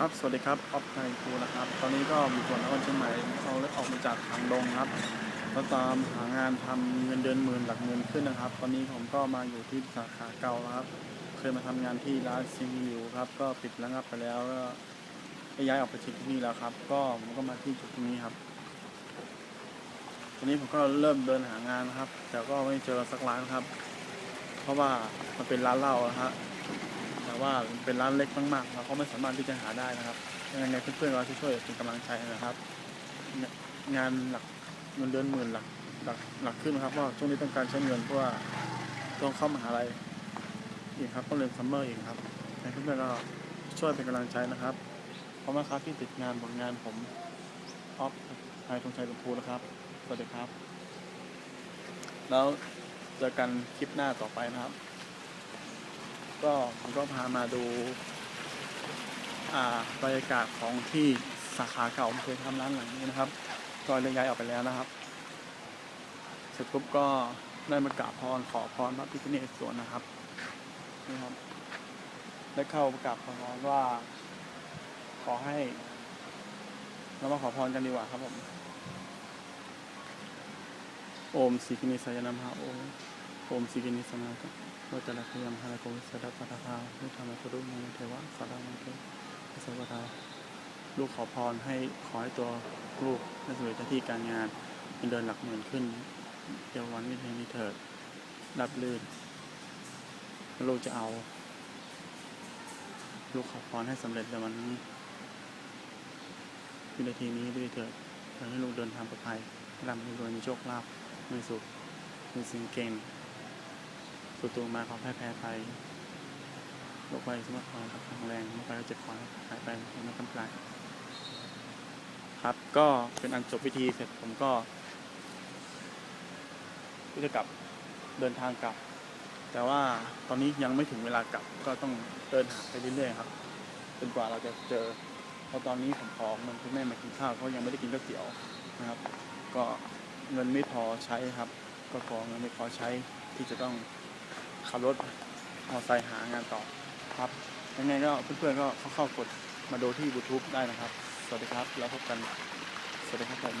ครับ สวัสดีครับ ออฟไทครูนะครับ ตอนนี้ก็มีส่วนนครเชียงใหม่เขาเลยออกมาจากทางดงครับแล้วตามหางานทำเงินเดือนหมื่นหลักหมื่นขึ้นนะครับ ตอนนี้ผมก็มาอยู่ที่สาขาเก่าครับ เคยมาทำงานที่ร้านซีอิวครับ ก็ปิดระงับไปแล้วก็ย้ายออกไปที่นี่แล้วครับ ก็ผมก็มาที่จุดนี้ครับ ตอนนี้ผมก็เริ่มเดินหางานนะครับ แต่ก็ไม่เจอสักร้านครับ เพราะว่ามันเป็นร้านเหล้านะฮะ แต่ว่าเป็นร้านเล็กมากๆเราก็ไม่สามารถที่จะหาได้นะครับยังไงเพื่อนๆเราช่วยๆเป็นกำลังใจนะครับ งานหลักเงินเดือนหมื่นหลักหลักหลักขึ้นครับเพราะช่วงนี้ต้องการใช้เงินเพราะว่าต้องเข้ามหาลัยอีกครับต้องเรียนซัมเมอร์อีกครับให้เพื่อนๆเราช่วยเป็นกำลังใจนะครับขอบคุณมากครับที่ติดงานผลงานผมออฟไทยธงชัยลุงพูนะครับสวัสดีครับ แล้วเจอกันคลิปหน้าต่อไปนะครับ ก็ผมก็พามาดูบรรยากาศของที่สาขาเก่าเคยทำร้านหลังนี้นะครับก็เลยย้ายออกไปแล้วนะครับ เสร็จปุ๊บก็ได้มากราบพรขอพรพระพิฆเนศสวนนะครับนี่ครับได้เข้ากราบพรว่า ขอให้ เรามาขอพรกันดีกว่าครับผม โอมสิกินิสายนามหาโอม โอมสิกินิสนาควัจระพยมหาโกวิสดาปะทาพุทธามะรุมังเทวะสารามังเทสวัสดาลูกขอพรให้ขอให้ตัวลูกได้สำเร็จหน้าที่การงานเงินเดือนหลักหมื่นขึ้น เดี๋ยววันวิเทนี้เถิดรับลื่นลูกจะเอา ลูกขอพรให้สำเร็จในวันนี้วินาทีนี้ด้วยเถิดขอให้ลูกเดินทางปลอดภัยร่ำรวยมีโชคลาภมีสุขมีสิ่งเก่ง ตัวตัวมาขอแพ้แพ้ไปโรคไวสมรรความแข็งแรงไม่ไปก็เจ็บคอหายไปไม่ต้องกลายครับก็เป็นอันจบพิธีเสร็จผมก็ก็จะกลับเดินทางกลับ แต่ว่าตอนนี้ยังไม่ถึงเวลากลับก็ต้องเดินหาไปเรื่อยๆครับจนกว่าเราจะเจอเพราะตอนนี้ผมขอเงินคุณแม่มากินข้าวเขายังไม่ได้กินก๋วยเตี๋ยวนะครับ ก็เงินไม่พอใช้ครับ ก็ขอเงินไม่พอใช้ที่จะต้อง ขับรถมออร์ไซค์หางานต่อครับยังไงก็เพื่อนๆก็เข้ากดมาดูที่ YouTube ได้นะครับ สวัสดีครับ แล้วพบกัน สวัสดีครับผม